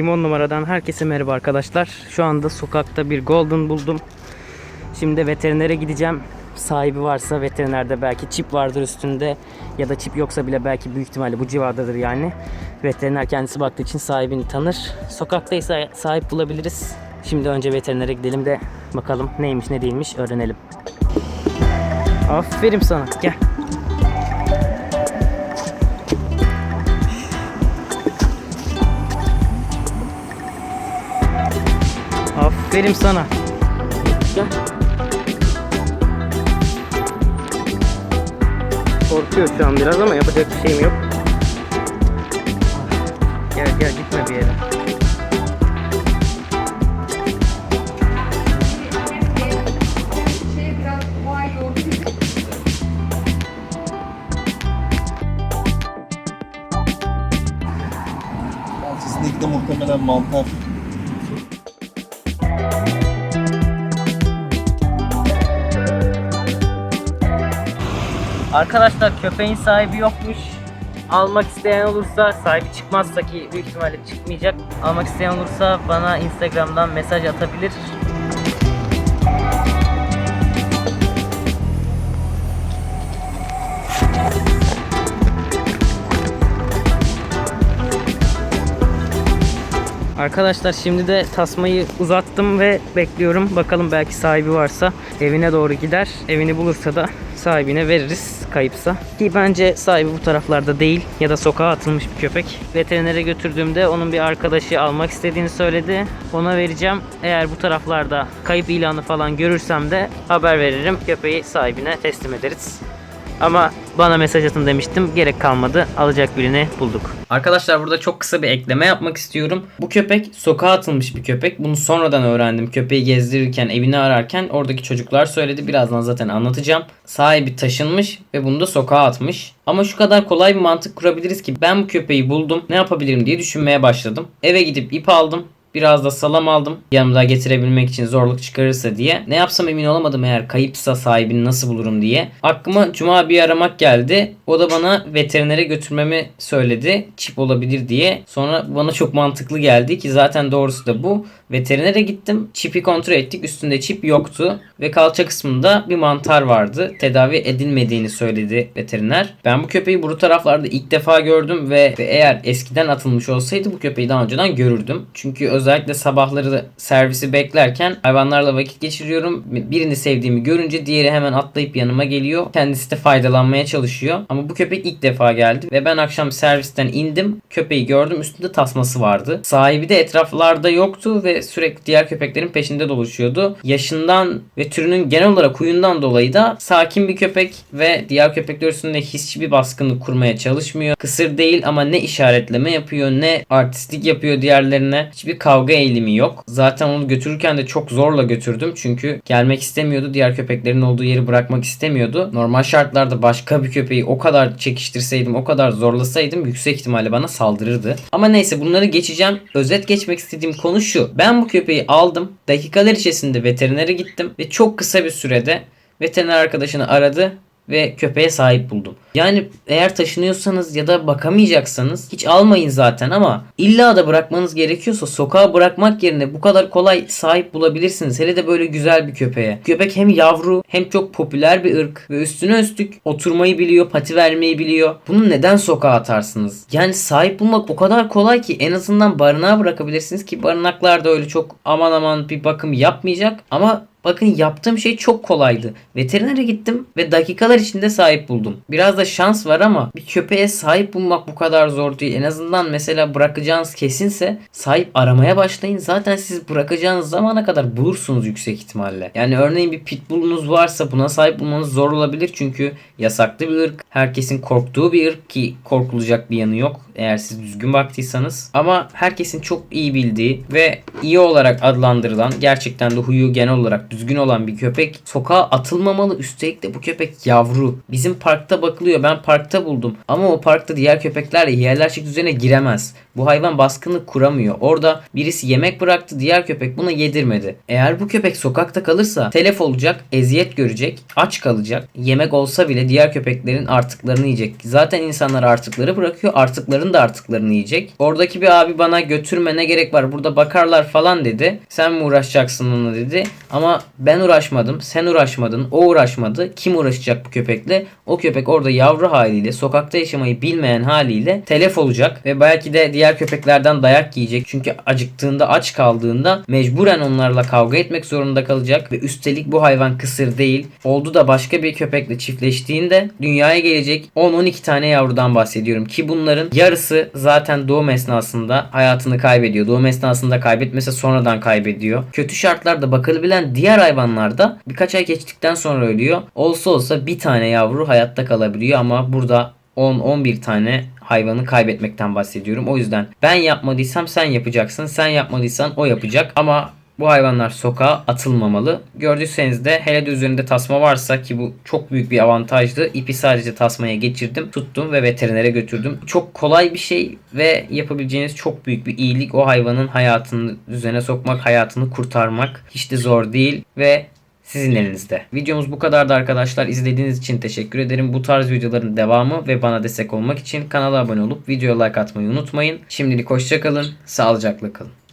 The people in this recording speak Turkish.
Limon numaradan herkese merhaba arkadaşlar. Şu anda sokakta bir golden buldum. Şimdi veterinere gideceğim. Sahibi varsa veterinerde belki çip vardır üstünde ya da çip yoksa bile belki büyük ihtimalle bu civardadır yani. Veteriner kendisi baktığı için sahibini tanır. Sokaktaysa sahip bulabiliriz. Şimdi önce veterinere gidelim de bakalım neymiş ne değilmiş öğrenelim. Aferin sana gel. Aferin sana. Gel. Korkuyor şu an biraz ama yapacak bir şeyim yok. Gel gel gitme bir yere. Şey. Bahçesindeki de muhtemelen mantar. Arkadaşlar köpeğin sahibi yokmuş. Almak isteyen olursa sahibi çıkmazsa ki büyük ihtimalle çıkmayacak. Almak isteyen olursa bana Instagram'dan mesaj atabilir. Arkadaşlar şimdi de tasmayı uzattım ve bekliyorum. Bakalım belki sahibi varsa evine doğru gider. Evini bulursa da sahibine veririz kayıpsa. Ki bence sahibi bu taraflarda değil ya da sokağa atılmış bir köpek. Veterinere götürdüğümde onun bir arkadaşı almak istediğini söyledi. Ona vereceğim. Eğer bu taraflarda kayıp ilanı falan görürsem de haber veririm. Köpeği sahibine teslim ederiz. Ama bana mesaj atın demiştim. Gerek kalmadı. Alacak birini bulduk. Arkadaşlar burada çok kısa bir ekleme yapmak istiyorum. Bu köpek sokağa atılmış bir köpek. Bunu sonradan öğrendim. Köpeği gezdirirken, evini ararken oradaki çocuklar söyledi. Birazdan zaten anlatacağım. Sahibi taşınmış ve bunu da sokağa atmış. Ama şu kadar kolay bir mantık kurabiliriz ki ben bu köpeği buldum. Ne yapabilirim diye düşünmeye başladım. Eve gidip ip aldım. Biraz da salam aldım. Yanımda getirebilmek için zorluk çıkarırsa diye. Ne yapsam emin olamadım eğer kayıpsa sahibini nasıl bulurum diye. Aklıma Cuma bir aramak geldi. O da bana veterinere götürmemi söyledi. Çip olabilir diye. Sonra bana çok mantıklı geldi ki zaten doğrusu da bu. Veterinere gittim. Çipi kontrol ettik. Üstünde çip yoktu. Ve kalça kısmında bir mantar vardı. Tedavi edilmediğini söyledi veteriner. Ben bu köpeği bu taraflarda ilk defa gördüm ve eğer eskiden atılmış olsaydı bu köpeği daha önceden görürdüm. Çünkü özellikle sabahları servisi beklerken hayvanlarla vakit geçiriyorum. Birini sevdiğimi görünce diğeri hemen atlayıp yanıma geliyor. Kendisi de faydalanmaya çalışıyor. Ama bu köpek ilk defa geldi ve ben akşam servisten indim. Köpeği gördüm. Üstünde tasması vardı. Sahibi de etraflarda yoktu ve sürekli diğer köpeklerin peşinde dolaşıyordu. Yaşından ve türünün genel olarak huyundan dolayı da sakin bir köpek ve diğer köpekler üstünde hiçbir baskını kurmaya çalışmıyor. Kısır değil ama ne işaretleme yapıyor ne artistlik yapıyor diğerlerine. Hiçbir kavga eğilimi yok. Zaten onu götürürken de çok zorla götürdüm. Çünkü gelmek istemiyordu. Diğer köpeklerin olduğu yeri bırakmak istemiyordu. Normal şartlarda başka bir köpeği o kadar çekiştirseydim, o kadar zorlasaydım yüksek ihtimalle bana saldırırdı. Ama neyse bunları geçeceğim. Özet geçmek istediğim konu şu. Ben bu köpeği aldım. Dakikalar içerisinde veterinere gittim ve çok kısa bir sürede veteriner arkadaşını aradı ve köpeğe sahip buldum. Yani eğer taşınıyorsanız ya da bakamayacaksanız hiç almayın zaten ama illa da bırakmanız gerekiyorsa sokağa bırakmak yerine bu kadar kolay sahip bulabilirsiniz. Hele de böyle güzel bir köpeğe. Köpek hem yavru hem çok popüler bir ırk ve üstüne üstlük oturmayı biliyor, pati vermeyi biliyor. Bunu neden sokağa atarsınız? Yani sahip bulmak o kadar kolay ki en azından barınağa bırakabilirsiniz ki barınaklarda öyle çok aman aman bir bakım yapmayacak ama Bakın yaptığım şey çok kolaydı. Veterinere gittim ve dakikalar içinde sahip buldum. Biraz da şans var ama bir köpeğe sahip bulmak bu kadar zor değil. En azından mesela bırakacağınız kesinse sahip aramaya başlayın. Zaten siz bırakacağınız zamana kadar bulursunuz yüksek ihtimalle. Yani örneğin bir pitbullunuz varsa buna sahip bulmanız zor olabilir. Çünkü yasaklı bir ırk. Herkesin korktuğu bir ırk ki korkulacak bir yanı yok. Eğer siz düzgün baktıysanız. Ama herkesin çok iyi bildiği ve iyi olarak adlandırılan gerçekten de huyu genel olarak düzgün olan bir köpek sokağa atılmamalı. Üstelik de bu köpek yavru. Bizim parkta bakılıyor. Ben parkta buldum. Ama o parkta diğer köpeklerle hiyerarşik düzene giremez. Bu hayvan baskınlık kuramıyor. Orada birisi yemek bıraktı. Diğer köpek buna yedirmedi. Eğer bu köpek sokakta kalırsa telef olacak, eziyet görecek, aç kalacak. Yemek olsa bile diğer köpeklerin artıklarını yiyecek. Zaten insanlar artıkları bırakıyor. Artıkların da artıklarını yiyecek. Oradaki bir abi bana götürme ne gerek var burada bakarlar falan dedi. Sen mi uğraşacaksın onunla dedi. Ama ben uğraşmadım. Sen uğraşmadın. O uğraşmadı. Kim uğraşacak bu köpekle? O köpek orada yavru haliyle sokakta yaşamayı bilmeyen haliyle telef olacak ve belki de diğer köpeklerden dayak yiyecek. Çünkü acıktığında aç kaldığında mecburen onlarla kavga etmek zorunda kalacak ve üstelik bu hayvan kısır değil. Oldu da başka bir köpekle çiftleştiğinde dünyaya gelecek 10-12 tane yavrudan bahsediyorum ki bunların yarısı zaten doğum esnasında hayatını kaybediyor. Doğum esnasında kaybetmese sonradan kaybediyor. Kötü şartlarda bakılabilen diğer hayvanlarda birkaç ay geçtikten sonra ölüyor. Olsa olsa bir tane yavru hayatta kalabiliyor ama burada 10-11 tane hayvanı kaybetmekten bahsediyorum. O yüzden ben yapmadıysam sen yapacaksın. Sen yapmadıysan o yapacak. Ama bu hayvanlar sokağa atılmamalı. Gördüyseniz de hele de üzerinde tasma varsa ki bu çok büyük bir avantajdı. İpi sadece tasmaya geçirdim, tuttum ve veterinere götürdüm. Çok kolay bir şey ve yapabileceğiniz çok büyük bir iyilik. O hayvanın hayatını düzene sokmak, hayatını kurtarmak hiç de zor değil ve sizin elinizde. Videomuz bu kadardı arkadaşlar. İzlediğiniz için teşekkür ederim. Bu tarz videoların devamı ve bana destek olmak için kanala abone olup videoya like atmayı unutmayın. Şimdilik hoşçakalın. Sağlıcakla kalın.